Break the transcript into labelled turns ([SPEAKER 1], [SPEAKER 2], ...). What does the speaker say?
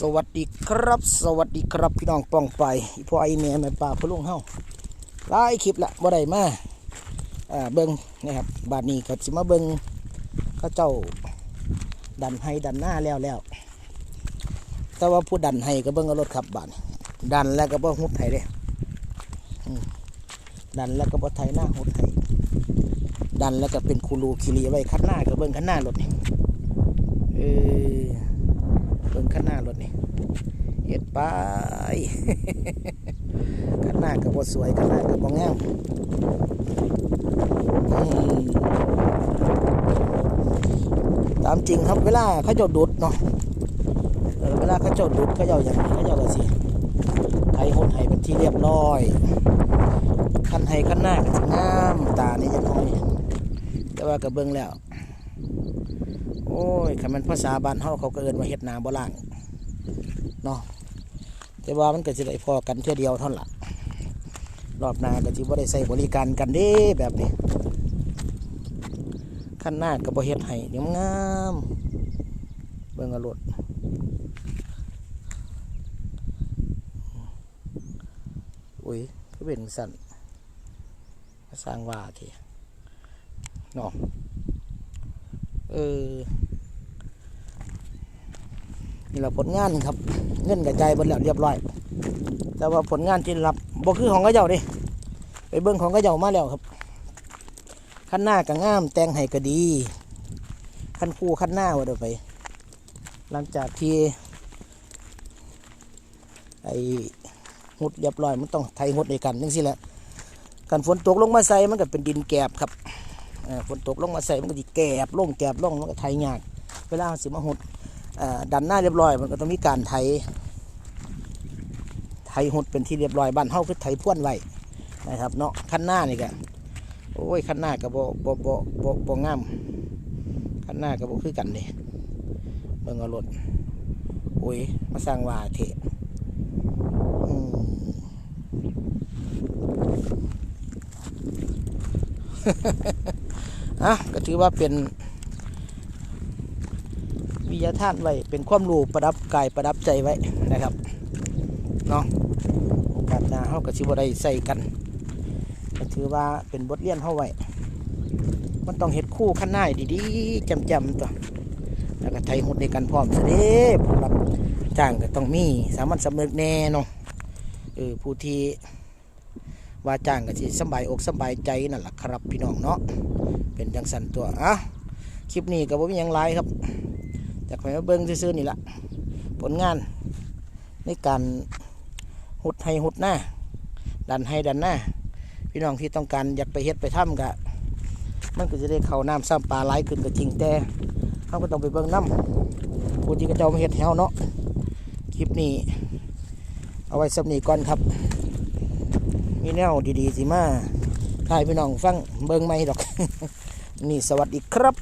[SPEAKER 1] สวัสดีครับ สวัสดีครับพี่น้องป้องไปพ่อไอแม่แม่ป่าพ่อลุงเฮาหลายคลิปละบ่ได้มาอ่าเบิ่งนะครับบาดนี้ก็สิมาเบิ่งเขาเจ้าดันให้ดันหน้าแล้วแล้วแต่ว่าผู้ดันให้ก็เบิ่งรถขับบาดนี้ดันแล้วก็บ่หุดไถเด้อืมดันแล้วก็บ่ไถหน้าหุดไถดันแล้วก็เป็นคูรูคิรีไว้คันหน้าก็เบิ่งคันหน้ารถนี่เออ เบิ่งข้างหน้ารถนี่เฮ็ดไปข้างหน้าก็บ่สวยข้างหน้าก็บ่งามตามจริงครับเวลาเขาเจ้าดุดเนาะเออเวลาเขาเจ้าดุดเขาเจ้าอย่างเขาเจ้าก็สิไถหดไถเป็นที่เรียบร้อยคันไห้คันหน้าก็งามตานี่จังน้อยแต่ว่าก็เบิ่งแล้ว โอ้ยคันมันภาษาบ้านเฮาเขาก็เอิ้นว่าเฮ็ดนาบ่ล่างเนาะแต่ว่ามันก็สิได้พอกันเทื่อเดียวเท่านั้นล่ะรอบหน้าก็สิบ่ได้ใช้บริการกันเด้แบบนี้คันหน้าก็บ่เฮ็ดให้เนียงามเบิ่งเอารถอุ้ยก็เป็นสั่นสร้างว่าทีเนาะ เออนี่แหละผลงานครับ เงินกระจายหมดแล้วเรียบร้อย แต่ว่าผลงานที่รับบ่คือของกระเจ้าดิไปเบิ้งของกระเจ้ามาแล้วครับขั้นหน้าก็งาม แตงให้ก็ดีขั้นคู่ขั้นหน้าว่าเดี๋ยวไป หลังจากที่ไอ้หุดเรียบร้อยมันต้องไทยหุดด้วกันจังสิแหละกันฝนตกลงมาใส่มันก็เป็นดินแกบครับ ฝนตกลงมาใส่มันก็จะแกบลงแกบลงมันก็ไถยาก เวลาสิมาหดดันหน้าเรียบร้อย มันก็ต้องมีการไถไถหดเป็นที่เรียบร้อยบ้านเฮาคือไถพ่วนไว้นะครับเนาะขั้นหน้านี่ก็โอ้ยขั้นหน้าก็บ่บ่บ่บ่บ่งามขั้นหน้าก็บ่คือกันนี่เบิ่งเอารถโอ้ยมาสร้างว่าเถอะอืม อะก็ถือว่าเป็น วิทยาท่านไว้ เป็นความรู้ประดับกายประดับใจไว้นะครับเนาะโอกาสหน้าเฮาก็สิบ่ได้ใส่กันก็ถือว่าเป็นบทเรียนเฮาไว้มันต้องเฮ็ดคู่ขั้นหน้าดีๆจำๆตัวแล้วก็ไทยหดในกันพร้อมซะเด้ผู้รับจ้างก็ต้องมี สามัญสำนึกแน่เนาะเออผู้ที่ ว่าจ้างก็สิสบายอกสบายใจนั่นแหละครับพี่น้องเนาะเป็นจังสันตัวอะคลิปนี้ก็บ่มีหยังหลายครับจากไปมาเบิ่งซื่อๆนี่ละผลงานในการหุดให้หุดหน้า ดันให้ดันหน้า พี่น้องที่ต้องการอยากไปเฮ็ดไปทำกะมันก็จะได้เข้าน้ำซ้ำปลาไหลขึ้นก็จริงแต่เขาก็ต้องไปเบิ่งน้ำผู้ที่กระเจ้ามาเฮ็ดแถวเนาะคลิปนี้ เอาไว้สำนีก่อนครับ มีแนวดีๆสิมาถ่ายพี่น้องฟังเบิ่งไม่ดอก นี่สวัสดีครับ